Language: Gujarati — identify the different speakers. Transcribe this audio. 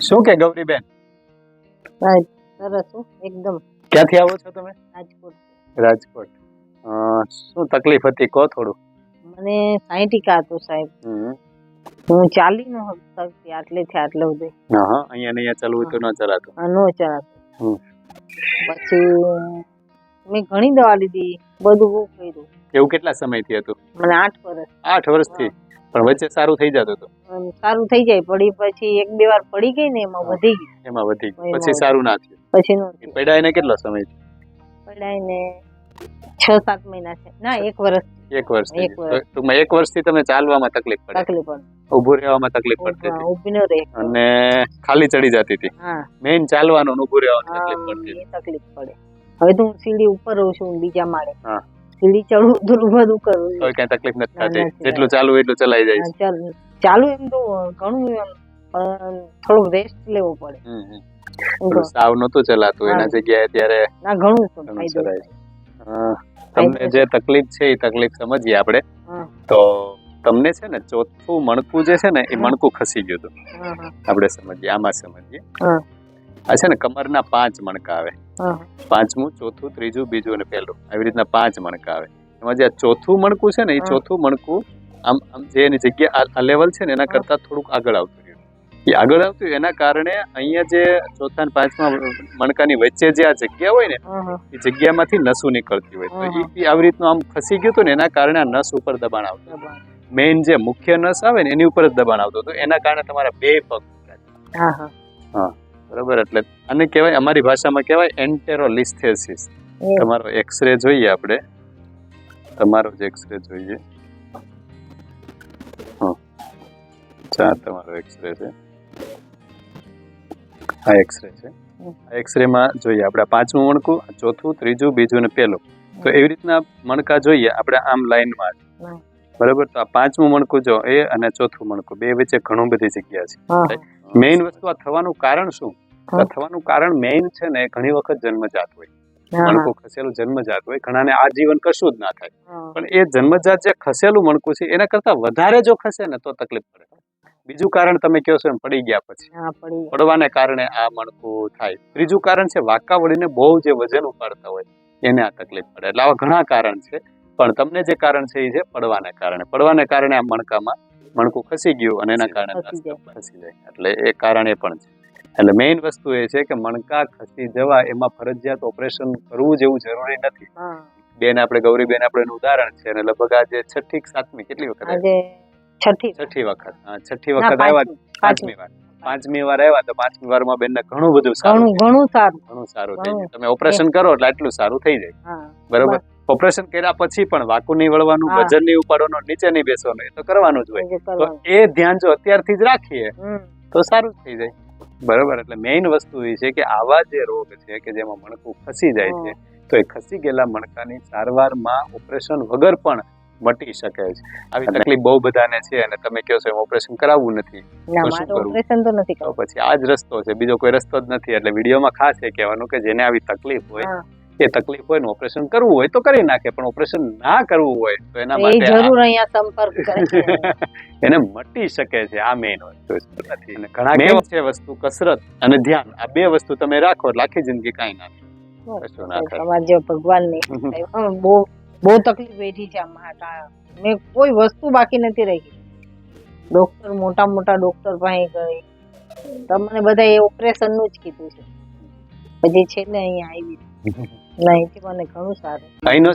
Speaker 1: શું કે ગૌરીબેન?
Speaker 2: સાહેબ સરસ હો, એકદમ.
Speaker 1: ક્યાંથી આવો છો તમે?
Speaker 2: રાજકોટ.
Speaker 1: રાજકોટ. અ, શું તકલીફ હતી? કહો થોડું.
Speaker 2: મને સાયન્ટિકા હતું સાહેબ.
Speaker 1: હમ.
Speaker 2: હું ચાલી ન શકતી આટલેથી આટલે સુધી
Speaker 1: હા હા અહીંયા ને અહીંયા ચાલવું તો ન ચલાતું.
Speaker 2: આ નો ચલાતું. પછી મેં ઘણી દવા લીધી બધું બહુ કર્યું.
Speaker 1: એવું કેટલા સમયથી હતું?
Speaker 2: મને આઠ વર્ષ.
Speaker 1: આઠ વર્ષથી? પણ વચ્ચે સારું થઈ જતું હતું.
Speaker 2: સારું થઈ જાય પડી પછી એક બે વાર પડી ગઈ ને એમાં વધી ગઈ
Speaker 1: એમાં વધી. પછી સારું ના થયું.
Speaker 2: પછી નો
Speaker 1: પડ્યા કેટલો સમય થયો?
Speaker 2: પડાઈને છ સાત મહિના છે ના એક વર્ષ
Speaker 1: એક વર્ષ ટૂંકમાં એક વર્ષથી તમે ચાલવામાં તકલીફ પડે.
Speaker 2: તકલીફ પડે.
Speaker 1: ઊભું રહેવામાં તકલીફ પડતી હતી.
Speaker 2: ઊભી ન રહે.
Speaker 1: અને ખાલી ચડી જતી હતી. મેઇન ચાલવાનું ઊભું રહેવાનું તકલીફ પડતી
Speaker 2: તકલીફ પડે. હવે તો હું સીડી ઉપર રહું છું બીજા માળે.
Speaker 1: હા.
Speaker 2: સીડી ચડવું થોડું બધું કરું
Speaker 1: કોઈ કઈ તકલીફ નથી થતી. જેટલું ચાલુ એટલું ચલાઈ જાય
Speaker 2: ચાલુ. ચાલુ એમ તો ઘણું એમ પણ થોડુંક રેસ્ટ લેવો પડે.
Speaker 1: થોડું સાવ નતું ચલાતું. એના જગ્યાએ ત્યારે
Speaker 2: ના ઘણું ફાયદો
Speaker 1: તમને જે તકલીફ છે એ તકલીફ સમજીએ આપણે. તો તમને છે ને ચોથું મણકું જે છે ને એ મણકું ખસી ગયું હતું. આપણે સમજીએ આમાં સમજીએ. આ છે ને કમરના પાંચ મણકા આવે. પાંચમું ચોથું ત્રીજું બીજું અને પહેલું. આવી રીતના પાંચ મણકા આવે. એમાં જે આ ચોથું મણકું છે ને એ ચોથું મણકું આમ આમ જે એની જગ્યા આ- લેવલ છે ને એના. કરતા થોડુંક આગળ આવતું રહ્યું. એ આગળ આવતું એના કારણે અહીંયા જે ચોથા અને પાંચમા મણકાની વચ્ચે જે આ જગ્યા હોય ને એ જગ્યામાંથી નસું નીકળતી હોય. તો ઈ આવી રીતનું આમ ખસી ગયું હતું ને એના કારણે આ નસ ઉપર દબાણ આવતું. મેઇન જે મુખ્ય નસ આવે ને એની ઉપર જ દબાણ આવતું હતું. એના કારણે તમારા બે પગ.
Speaker 2: હા. હા.
Speaker 1: બરોબર? એટલે અને કહેવાય અમારી ભાષામાં કહેવાય એન્ટેરોલિસ્થેસિસ. તમારો એક્સરે જોઈએ આપણે. તમારો જ એક્સરે જોઈએ. હા અચ્છા તમારો એક્સરે છે. આ એક્સરે છે. આ એક્સરે માં જોઈએ આપણે પાંચમું મણકું ચોથું ત્રીજું બીજું ને પહેલું તો એવી રીતના મણકા જોઈએ આપણે આમ લાઈનમાં બરાબર? તો આ પાંચમું મણકું જો એ અને ચોથું મણકું બે વચ્ચે ઘણું બધી જગ્યા છે. મેઇન વસ્તુ આ થવાનું કારણ શું? થવાનું કારણ મેઇન છે ને ઘણી વખત જન્મજાત હોય. મણકું ખસેલું જન્મજાત હોય ઘણાને આજીવન કશું જ ના થાય. પણ એ જન્મજાત જે ખસેલું મણકું છે એના કરતા વધારે જો ખસે ને તો તકલીફ પડે. બીજું કારણ તમે કહો છો એમ પડી ગયા પછી. પડવાને કારણે આ મણકું થાય. ત્રીજું કારણ છે વાંકા વળીને બહુ જે વજન ઉપાડતા હોય એને આ તકલીફ પડે. એટલે આવા ઘણા કારણ છે. પણ તમને જે કારણ છે એ છે પડવાને કારણે. પડવાને કારણે આ મણકામાં મણકું ખસી ગયું અને એના કારણે
Speaker 2: ખસી જાય.
Speaker 1: એટલે એ કારણ એ પણ છે. એટલે મેઇન વસ્તુ એ છે કે મણકા ખસી જવા એમાં ફરજિયાત ઓપરેશન કરવું જેવું જરૂરી નથી. બેન આપણે ગૌરી બેન આપણે એનું ઉદાહરણ છે અને લગભગ આજે છઠ્ઠી સાતમી કેટલી વખત
Speaker 2: છઠ્ઠી
Speaker 1: છઠ્ઠી વખત. છઠ્ઠી વખત આવ્યા
Speaker 2: પાંચમી.
Speaker 1: વાર. પાંચમી વાર આવ્યા તો પાંચમી વારમાં બેનને ઘણું બધું સારું
Speaker 2: ઘણું ઘણું સારું.
Speaker 1: ઘણું સારું થઈ જાય તમે ઓપરેશન કરો એટલે આટલું સારું થઈ જાય. બરોબર? ઓપરેશન કર્યા પછી પણ વાકુ નહીં વળવાનું વજન નહીં ઉપાડવાનું નીચે નહીં બેસવાનું એ તો કરવાનું જ હોય. તો એ ધ્યાન જો અત્યારથી જ રાખીએ તો સારું થઈ જાય. બરોબર એટલે મેઇન વસ્તુ એ છે કે આવા જે રોગ છે કે જેમાં મણકું ખસી જાય છે તો એ ખસી ગયેલા મણકાની સારવારમાં ઓપરેશન વગર પણ મટી શકે છે. આવી તકલીફ બહુ બધાને છે અને તમે કહો છો ઓપરેશન કરાવવું નથી?
Speaker 2: ઓપરેશન તો નથી
Speaker 1: તો પછી આ જ રસ્તો છે બીજો કોઈ રસ્તો જ નથી એટલે વિડીયોમાં ખાસ એ કહેવાનું કે જેને આવી તકલીફ હોય એ તકલીફ હોય ને ઓપરેશન કરવું હોય તો કરી નાખે પણ ઓપરેશન ના કરવું હોય તો એના માટે
Speaker 2: જરૂર અહીંયા સંપર્ક કરે
Speaker 1: એને મટી શકે છે આ મેઈન વસ્તુ નથી. અને ઘણા મેઇન છે વસ્તુ? કસરત અને ધ્યાન. આ બે વસ્તુ તમે રાખો એટલે આખી જિંદગી કાઈ ના કશું ના થાય.
Speaker 2: તમારે જે ભગવાનની બહુ બહુ તકલીફ બેઠી છે આમાં. કા- મેં કોઈ વસ્તુ બાકી નથી રહી. ડોક્ટર મોટા મોટા ડોક્ટર પાસે ગઈ. તમને બધા એ ઓપરેશનનું જ કીધું છે. પછી છેલ્લે અહીંયા આવી. એથી મને ઘણું સારું.
Speaker 1: અહીંનો